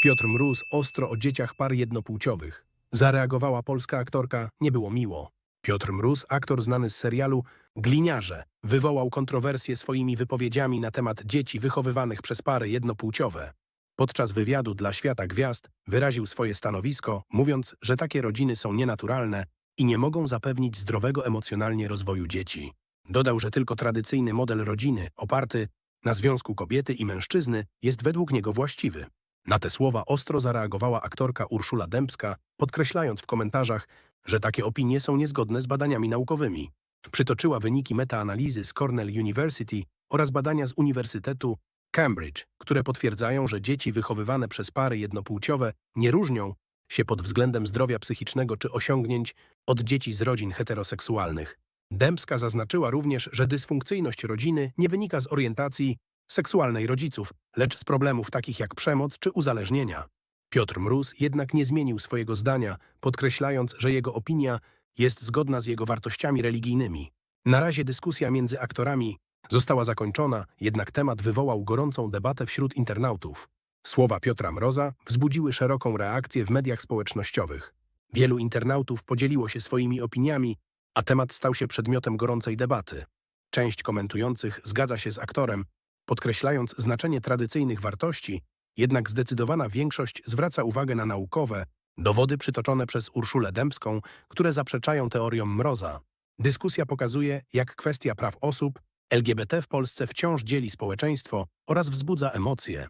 Piotr Mróz ostro o dzieciach par jednopłciowych. Zareagowała polska aktorka, nie było miło. Piotr Mróz, aktor znany z serialu Gliniarze, wywołał kontrowersje swoimi wypowiedziami na temat dzieci wychowywanych przez pary jednopłciowe. Podczas wywiadu dla Świata Gwiazd wyraził swoje stanowisko, mówiąc, że takie rodziny są nienaturalne i nie mogą zapewnić zdrowego emocjonalnie rozwoju dzieci. Dodał, że tylko tradycyjny model rodziny, oparty na związku kobiety i mężczyzny, jest według niego właściwy. Na te słowa ostro zareagowała aktorka Urszula Dębska, podkreślając w komentarzach, że takie opinie są niezgodne z badaniami naukowymi. Przytoczyła wyniki metaanalizy z Cornell University oraz badania z Uniwersytetu Cambridge, które potwierdzają, że dzieci wychowywane przez pary jednopłciowe nie różnią się pod względem zdrowia psychicznego czy osiągnięć od dzieci z rodzin heteroseksualnych. Dębska zaznaczyła również, że dysfunkcyjność rodziny nie wynika z orientacji seksualnej rodziców, lecz z problemów takich jak przemoc czy uzależnienia. Piotr Mróz jednak nie zmienił swojego zdania, podkreślając, że jego opinia jest zgodna z jego wartościami religijnymi. Na razie dyskusja między aktorami została zakończona, jednak temat wywołał gorącą debatę wśród internautów. Słowa Piotra Mroza wzbudziły szeroką reakcję w mediach społecznościowych. Wielu internautów podzieliło się swoimi opiniami, a temat stał się przedmiotem gorącej debaty. Część komentujących zgadza się z aktorem, podkreślając znaczenie tradycyjnych wartości, jednak zdecydowana większość zwraca uwagę na naukowe dowody przytoczone przez Urszulę Dębską, które zaprzeczają teoriom Mroza. Dyskusja pokazuje, jak kwestia praw osób LGBT w Polsce wciąż dzieli społeczeństwo oraz wzbudza emocje.